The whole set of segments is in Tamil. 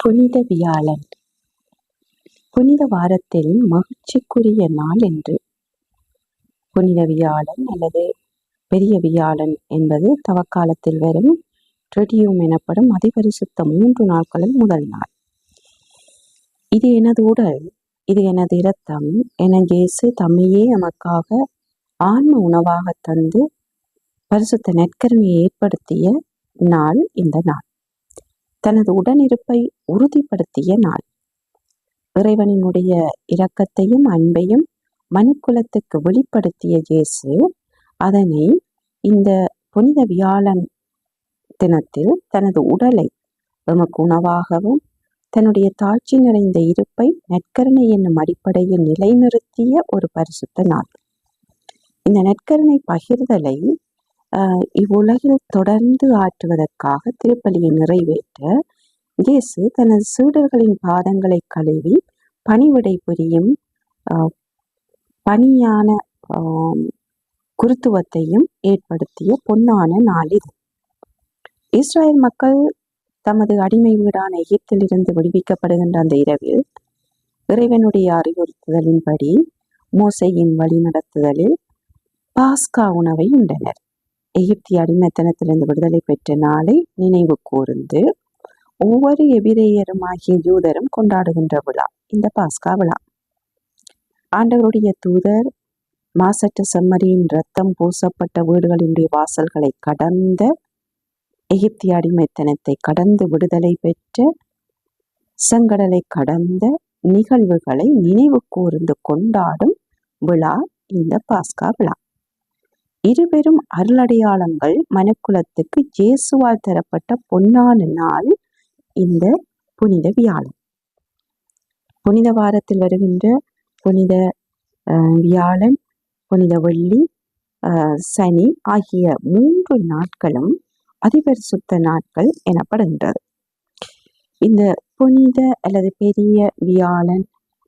புனித வியாழன். புனித வாரத்தில் மகிழ்ச்சிக்குரிய நாள் என்று. புனித வியாழன் அல்லது பெரிய வியாழன் என்பது தவக்காலத்தில் வரும் ட்ரெடியூம் எனப்படும் அதிபரிசுத்த மூன்று நாட்களில் முதல் நாள். இது எனது உடல் இது எனது இரத்தம் என இயேசு தம்மையே நமக்காக ஆன்ம உணவாக தந்து பரிசுத்த நெற்கருமையை ஏற்படுத்திய நாள் இந்த நாள். தனது உடனிருப்பை உறுதிப்படுத்திய நாள். இறைவனினுடைய இரக்கத்தையும் அன்பையும் மனுக்குலத்துக்கு வெளிப்படுத்திய இயேசு அதனை இந்த புனித வியாழன் தினத்தில் தனது உடலை எமக்கு உணவாகவும் தன்னுடைய தாட்சி நிறைந்த இருப்பை நற்கருணை என்னும் அடிப்படையில் நிலைநிறுத்திய ஒரு பரிசுத்த நாள். இந்த நற்கருணை பகிர்தலை இவ்வுலகில் தொடர்ந்து ஆற்றுவதற்காக திருப்பலியை நிறைவேற்ற இயேசு தனது சீடர்களின் பாதங்களை கழுவி பணிவிடை புரியும் ஆஹ் பணியான குருத்துவத்தையும் ஏற்படுத்திய பொன்னான நாள் இது. இஸ்ரேல் மக்கள் தமது அடிமை வீடான எகிப்திலிருந்து விடுவிக்கப்படுகின்ற அந்த இரவில் இறைவனுடைய அறிவுறுத்துதலின்படி மோசையின் வழிநடத்துதலில் பாஸ்கா உணவை உண்டனர். எகிப்திய அடிமைத்தனத்திலிருந்து விடுதலை பெற்ற நாளை நினைவு கூர்ந்து ஒவ்வொரு எபிரேயரும் ஆகிய யூதரும் கொண்டாடுகின்ற விழா இந்த பாஸ்கா விழா. ஆண்டவருடைய தூதர் மாசற்ற செம்மறியின் ரத்தம் பூசப்பட்ட வீடுகளினுடைய வாசல்களை கடந்த எகிப்திய அடிமைத்தனத்தை கடந்து விடுதலை பெற்ற செங்கடலை கடந்த நிகழ்வுகளை நினைவு கூர்ந்து கொண்டாடும் விழா இந்த பாஸ்கா விழா. இருபெரும் அருளடையாளங்கள் மனுக்குலத்துக்கு இயேசுவால் தரப்பட்ட பொன்னான நாள் இந்த புனித வியாழன். புனித வாரத்தில் வருகின்ற புனித வியாழன் புனித வெள்ளி அஹ், சனி ஆகிய மூன்று நாட்களும் அதிபரிசுத்த நாட்கள் எனப்படுகின்றது. இந்த புனித அல்லது பெரிய வியாழன்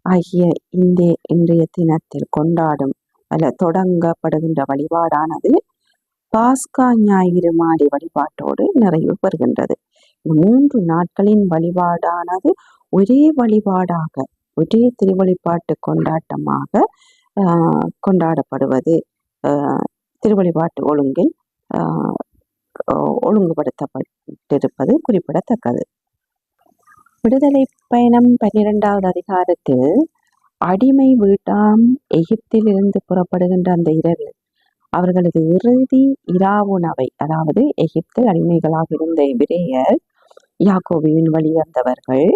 ஆகிய இந்த இன்றைய தினத்தில் கொண்டாடும் அல்ல தொடங்கப்படுகின்ற வழிபாடானது பாஸ்கா ஞாயிறு மாடி வழிபாட்டோடு நிறைவு பெறுகின்றது. இந்த மூன்று நாட்களின் வழிபாடானது ஒரே வழிபாடாக ஒரே திருவழிபாட்டு கொண்டாட்டமாக ஆஹ், கொண்டாடப்படுவது. ஆஹ், திருவழிபாட்டு ஒழுங்கில் ஆஹ், ஒழுங்குபடுத்தப்பட்டிருப்பது குறிப்பிடத்தக்கது. விடுதலை பயணம் பன்னிரெண்டாவது அதிகாரத்தில் அடிமை வீட்டாம் எகிப்திலிருந்து புறப்படுகின்ற அந்த இரவில் அவர்களது இறுதி இராவுணவை அதாவது எகிப்தில் அடிமைகளாக இருந்த எபிரேயர் யாக்கோபியின் வழி வந்தவர்கள்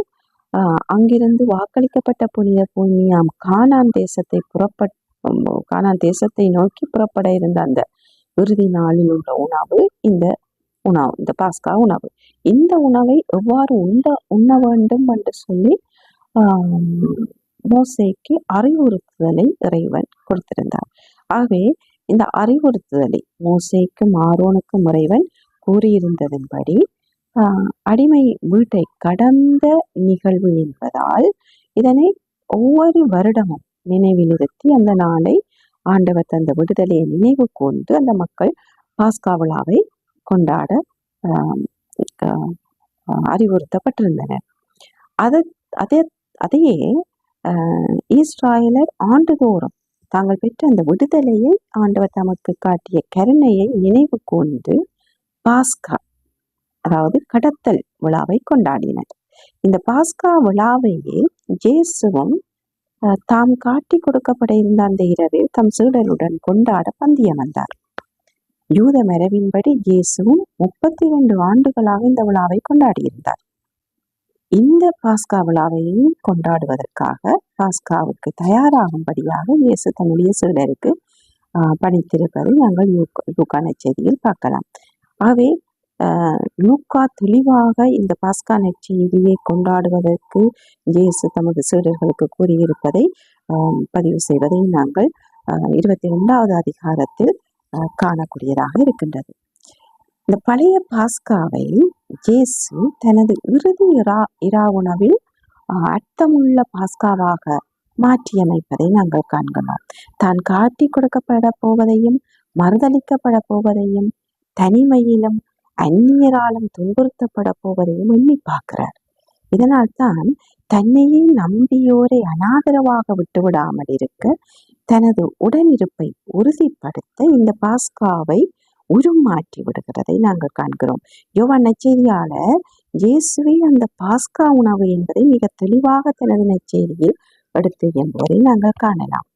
அங்கிருந்து வாக்களிக்கப்பட்ட புனித பூமியாம் கானான் தேசத்தை புறப்பட் கானான் தேசத்தை நோக்கி புறப்பட இருந்த அந்த இறுதி நாளில் உள்ள உணவு இந்த உணவு இந்த பாஸ்கா உணவு. இந்த உணவை எவ்வாறு உண்ட உண்ண வேண்டும் என்று சொல்லி மோசேக்கு அறிவுறுத்துதலை இறைவன் கொடுத்திருந்தார். ஆகவே இந்த அறிவுறுத்துதலை மோசேக்கும் ஆரோனுக்கும் இறைவன் கூறியிருந்ததன்படி அடிமை வீட்டை கடந்த நிகழ்வு என்பதால் இதனை ஒவ்வொரு வருடமும் நினைவிலிருத்தி அந்த நாளை ஆண்டவர் தந்த விடுதலையை நினைவு கூர்ந்து அந்த மக்கள் பாஸ்கா விழாவை கொண்டாட அறிவுறுத்தப்பட்டிருந்தனர். அது அதே அதையே ஈஸ்ராயலர் ஆண்டுதோறும் தாங்கள் பெற்ற அந்த விடுதலையை ஆண்டவர் தமக்கு காட்டிய கருணையை நினைவு கூர்ந்து பாஸ்கா அதாவது கடத்தல் விழாவை கொண்டாடினர். இந்த பாஸ்கா விழாவையே ஜேசுவும் தாம் காட்டி கொடுக்கப்பட இருந்த அந்த இரவில் தம் சீடருடன் கொண்டாட பந்தியம் வந்தார். யூத மரபின்படி இயேசுவும் முப்பத்தி இரண்டு ஆண்டுகளாக இந்த விழாவை கொண்டாடியிருந்தார் இந்த பாஸ்கா விழாவையும் கொண்டாடுவதற்காக பாஸ்காவுக்கு தயாராகும்படியாக இயேசு தன்னுடைய சீடருக்கு பணித்திருப்பதை நாங்கள் லூக்கா- லூக்கா பார்க்கலாம். ஆகவே லூக்கா தெளிவாக இந்த பாஸ்கா நற்செய்தியை கொண்டாடுவதற்கு இயேசு தமது சீடர்களுக்கு கூறியிருப்பதை பதிவு செய்வதை நாங்கள் இருபத்தி ரெண்டாவது அதிகாரத்தில் காணக்கூடியதாக இருக்கின்றது. இந்த பழைய பாஸ்காவை இயேசு தனது இறுதி இரா இரா உணவில் அர்த்தமுள்ள பாஸ்காவாக மாற்றியமைப்பதை நாங்கள் காண்கிறோம். தான் காட்டி கொடுக்கப்பட போவதையும் மறுதளிக்கப்பட போவதையும் தனிமையிலும் அந்நியராலும் துன்புறுத்தப்பட போவதையும் எண்ணி பார்க்கிறார். இதனால்தான் தன்னையே நம்பியோரை அனாதரவாக விட்டுவிடாமல் இருக்க தனது உடனிருப்பை உறுதிப்படுத்த இந்த பாஸ்காவை உருமாற்றி விடுகிறதை நாங்கள் காண்கிறோம். யோவான் நச்செய்தியாளர் இயேசுவே அந்த பாஸ்கா உணவு என்பதை மிக தெளிவாக தனது நச்செய்தியில் எடுத்து என்பதை நாங்கள் காணலாம்.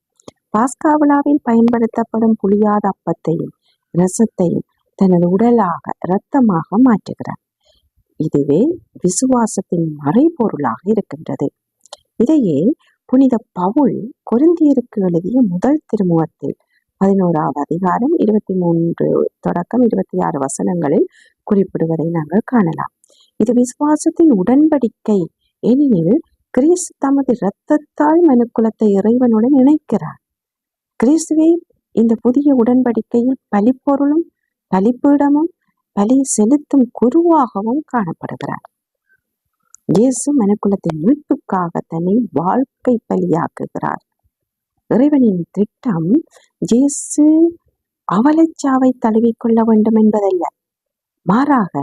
பாஸ்கா விழாவில் பயன்படுத்தப்படும் புளியாத அப்பத்தையும் ரசத்தையும் தனது உடலாக இரத்தமாக மாற்றுகிறார். இதுவே விசுவாசத்தின் மறைபொருளாக இருக்கின்றது. இதையே புனித பவுல் குருந்தியருக்கு எழுதிய முதல் திருமுகத்தில் பதினோராவது அதிகாரம் இருபத்தி மூன்று தொடக்கம் இருபத்தி ஆறு வசனங்களில் குறிப்பிடுவதை நாங்கள் காணலாம். இது விசுவாசத்தின் உடன்படிக்கை. ஏனெனில் கிறிஸ்து தமது இரத்தத்தால் மனுக்குலத்தை இறைவனுடன் இணைக்கிறார். கிறிஸ்துவே இந்த புதிய உடன்படிக்கையில் பலிப்பொருளும் பலிப்பீடமும் பலி செலுத்தும் குருவாகவும் காணப்படுகிறார். இயேசு மனுக்குலத்தின் மீட்புக்காக தன்னை வாழ்க்கை பலியாக்குகிறார். இறைவனின் திட்டம் இயேசு அவலச்சாவை தழுவிக்கொள்ள வேண்டும் என்பதல்ல. மாறாக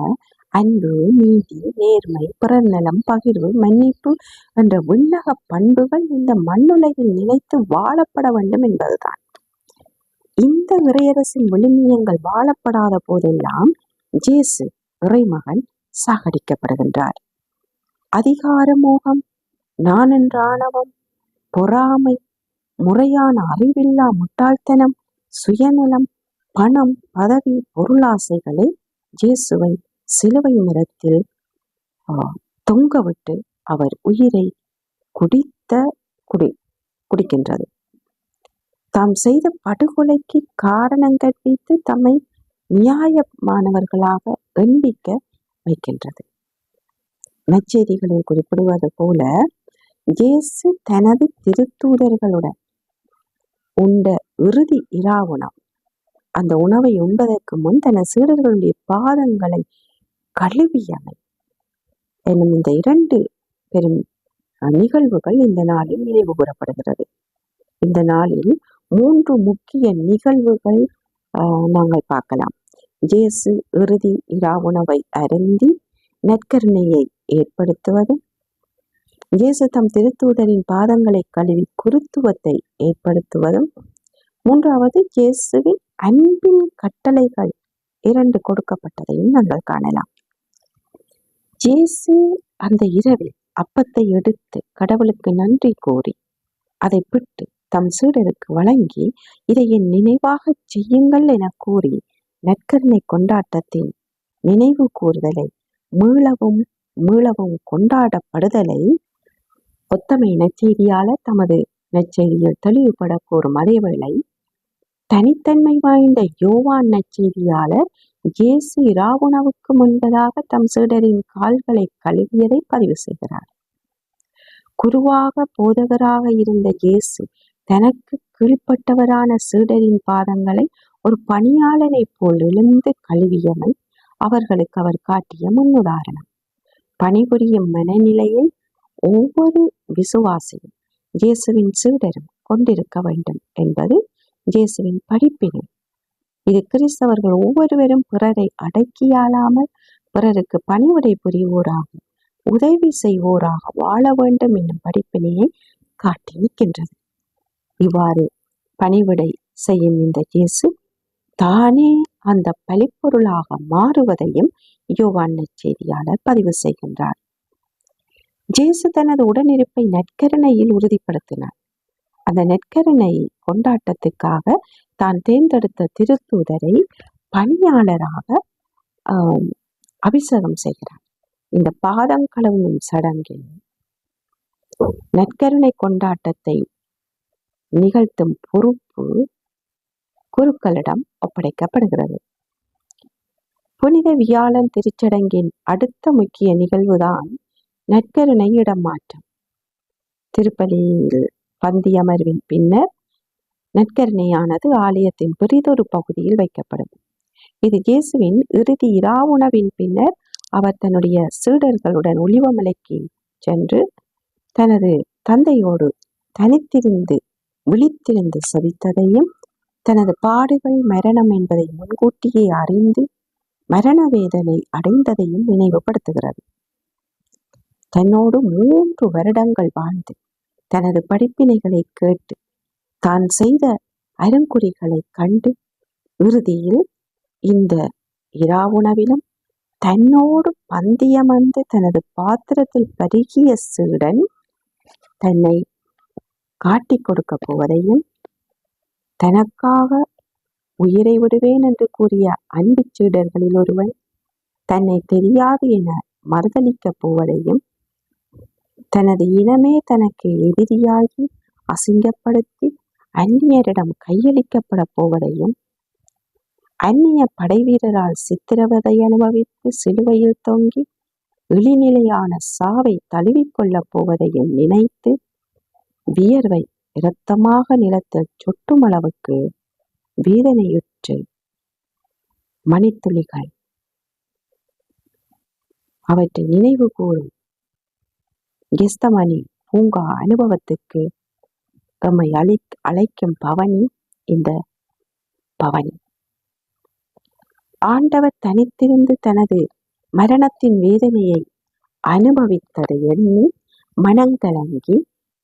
அன்பு நீதி நேர்மை பிறநலம் பகிர்வு மன்னிப்பு என்ற விண்ணக பண்புகள் இந்த மண்ணுலகில் நிலைத்து வாழப்பட வேண்டும் என்பதுதான். இந்த இறையரசின் விழுமியங்கள் வாழப்படாத போதெல்லாம் ஜேசு இறைமகன் சாகடிக்கப்படுகின்றார் அதிகார மோகம் நான் என்ற ஆணவம் பொறாமை முறையான அறிவில்லா முட்டாள்தனம் சுயநலம் பணம் பதவி பொருளாசைகளை ஜேசுவை சிலுவை மரத்தில் தொங்கவிட்டு அவர் உயிரை குடித்த குடி குடிக்கின்றது. தாம் செய்த படுகொலைக்கு காரணம் கற்பித்து தம்மை நியாயமானவர்களாக எண்பிக்க வைக்கின்றது. நச்செய்திகளில் குறிப்பிடுவது போல இயேசு தனது திருத்தூதர்களுடன் உண்ட இறுதி இரா உணவு. அந்த உணவை உண்பதற்கு முன் தன சீடர்களுடைய பாதங்களை கழுவியமை எனும் இந்த இரண்டு பெரும் நிகழ்வுகள் இந்த நாளில் நினைவு கூறப்படுகிறது. இந்த நாளில் மூன்று முக்கிய நிகழ்வுகள் நாங்கள் பார்க்கலாம். ஜேசு இறுதி இரா உணவை அருந்தி நற்கருணையை ஏற்படுத்துவது இயேசு தம் திருத்தூதரின் பாதங்களை கழுவி குருத்துவத்தை ஏற்படுத்துவதும் மூன்றாவது இயேசுவின் அன்பின் கட்டளைகள் இரண்டு கொடுக்கப்பட்டதையும் நாங்கள் காணலாம். இயேசு அந்த இரவில் அப்பத்தை எடுத்து கடவுளுக்கு நன்றி கூறி அதை பிட்டு தம் சீடருக்கு வழங்கி இதை என் நினைவாக செய்யுங்கள் என கூறி நற்கருணை கொண்டாட்டத்தின் நினைவு கூறுதலை மீளவும் மீளவும் கொண்டாடப்படுதலை ஒத்தமை நற்செய்தியாளர் தமது நற்செய்தியில் தெளிவுபட கூறும் அதேவேளை தனித்தன்மை வாய்ந்த யோவான் நற்செய்தியாளர் இயேசு இராவுணவுக்கு முன்பதாக தம் சீடரின் கால்களை கழுவியதை பதிவு செய்கிறார். குருவாக போதகராக இருந்த இயேசு தனக்கு கீழ்ப்பட்டவரான சீடரின் பாதங்களை ஒரு பணியாளனைப் போல் எழுந்து கழுவியமை அவர்களுக்கு அவர் காட்டிய முன்னுதாரணம். பணிபுரியும் மனநிலையை ஒவ்வொரு விசுவாசியும் இயேசுவின் சீடரும் கொண்டிருக்க வேண்டும் என்பது இயேசுவின் படிப்பினை இது கிறிஸ்தவர்கள் ஒவ்வொருவரும் பிறரை அடக்கியாளாமல் பிறருக்கு பணிவுடை புரிவோராக உதவி செய்வோராக வாழ வேண்டும் என்னும் படிப்பினையை காட்டி நிற்கின்றது. இவ்வாறு பணிவிடை செய்யும் இந்த இயேசு தானே அந்த பலிப்பொருளாக மாறுவதையும் யோவான் செய்தியாளர் பதிவு செய்கின்றார். ஜேசு தனது உடனிருப்பை நற்கருணையில் உறுதிப்படுத்தினார். அந்த நெற்கருணை கொண்டாட்டத்துக்காக தான் தேர்ந்தெடுத்த திருத்தூதரை பணியாளராக அபிஷேகம் செய்கிறார். இந்த பாதம் கழுவும் சடங்கில் நற்கருணை கொண்டாட்டத்தை நிகழ்த்தும் பொறுப்பு குருக்களிடம் ஒப்படைக்கப்படுகிறது. புனித வியாழன் திருச்சடங்கின் அடுத்த முக்கிய நிகழ்வுதான் நற்கருணை இடமாற்றம் திருப்பலியில் பந்தி அமர்வின் பின்னர் நற்கருணையானது ஆலயத்தின் பெரிதொரு பகுதியில் வைக்கப்படும். இது இயேசுவின் இறுதி இராவுணவின் பின்னர் அவர் தன்னுடைய சீடர்களுடன் ஒளிவமலைக்கு சென்று தனது தந்தையோடு தனித்திருந்து விழித்திருந்து சவித்ததையும் தனது பாடுகள் மரணம் என்பதை முன்கூட்டியே அறிந்து மரண வேதனை அடைந்ததையும் நினைவுபடுத்துகிறது. தன்னோடு மூன்று வருடங்கள் வாழ்ந்து தனது படிப்பினைகளை கேட்டு தான் செய்த அருங்குறிகளை கண்டு இறுதியில் இந்த இராவுணவிலும் தன்னோடு பந்தியமர்ந்து தனது பாத்திரத்தில் பருகிய சீடன் தன்னை காட்டிக் கொடுக்க போவதையும் தனக்காக உயிரை விடுவேன் என்று கூறிய அன்பு சீடர்களில் ஒருவன் தன்னை தெரியாது என மறுதளிக்கப் போவதையும் தனது இனமே தனக்கு எதிரியாகி அசிங்கப்படுத்தி அந்நியரிடம் கையளிக்கப்பட போவதையும் அந்நிய படைவீரரால் சித்திரவதை அனுபவித்து சிலுவையில் தொங்கி இழிநிலையான சாவை தழுவிக்கொள்ளப் போவதையும் நினைத்து வியர்வை இரத்தமாக நிலத்தில் சொட்டும் அளவுக்கு வேதனையுற்று மணித்துளிகள். அவற்றை நினைவு கூறும் கெஸ்தமணி பூங்கா அனுபவத்துக்கு எம்மை அழி அழைக்கும் பவனி இந்த பவனி. ஆண்டவர் தனித்திருந்து தனது மரணத்தின் வேதனையை அனுபவித்ததை எண்ணி மனங்கலங்கி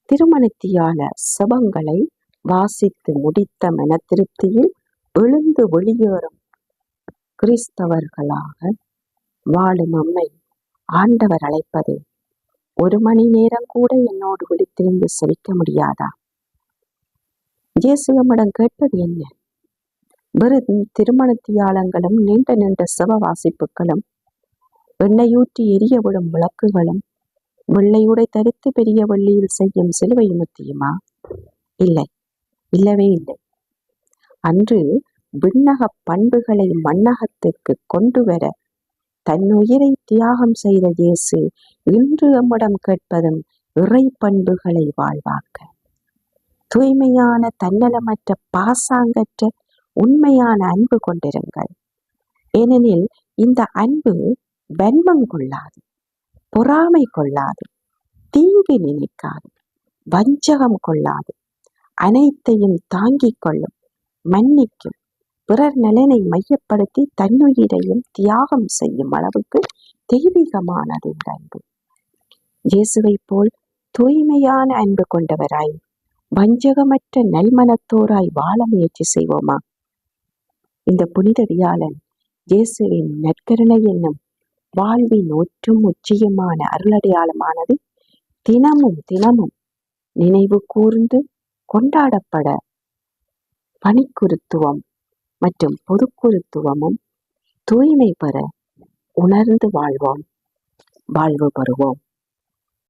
திருமணத்தியான செபங்களை வாசித்து முடித்த மன திருப்தியில் எழுந்து வெளியேறும் கிறிஸ்தவர்களாக வாழும் அம்மை ஆண்டவர் அழைப்பது. ஒரு மணி நேரம் கூட என்னோடு விழித்திருந்து செவிக்க முடியாதா? இயேசுவமிடம் கேட்பது என்ன? வெறும் திருமணத்தியாளங்களும் நீண்ட நீண்ட சிவ வாசிப்புகளும் எண்ணெயூற்றி எரிய விடும் விளக்குகளும் வெள்ளையுடை தரித்து பெரிய வெள்ளியில் செய்யும் சிலுவை முத்தியுமா? இல்லை இல்லவே இல்லை. அன்று விண்ணக பண்புகளை மண்ணகத்துக்கு கொண்டு வர தன்னுயிரை தியாகம் செய்த இயேசு இன்று எம்மிடம் கேட்பதும் இறை பண்புகளை வாழ்வாக்க தூய்மையான தன்னலமற்ற பாசாங்கற்ற உண்மையான அன்பு கொண்டிருங்கள். ஏனெனில் இந்த அன்பு வன்மம் கொள்ளாது பொறாமை கொள்ளாது தீங்கு நினைக்காது வஞ்சகம் கொள்ளாது அனைத்தையும் தாங்கிக் கொள்ளும் மன்னிக்கும் பிறர் நலனை மையப்படுத்தி தன்னுயிரையும் தியாகம் செய்யும் அளவுக்கு தெய்வீகமானது இந்த அன்பு. இயேசுவை போல் தூய்மையான அன்பு கொண்டவராய் வஞ்சகமற்ற நல்மனத்தோராய் வாழ முயற்சி செய்வோமா? இந்த புனித வியாழன் இயேசுவின் நற்கருணை என்னும் வாழ்வின் ஒற்றும் உச்சியுமான அருளடையாளமானது தினமும் தினமும் நினைவு கூர்ந்து கொண்டாடப்பட பணிக்குருத்துவம். மற்றும் பொதுக்குருத்துவமும் தூய்மை பெற உணர்ந்து வாழ்வோம். வாழ்வு பெறுவோம்.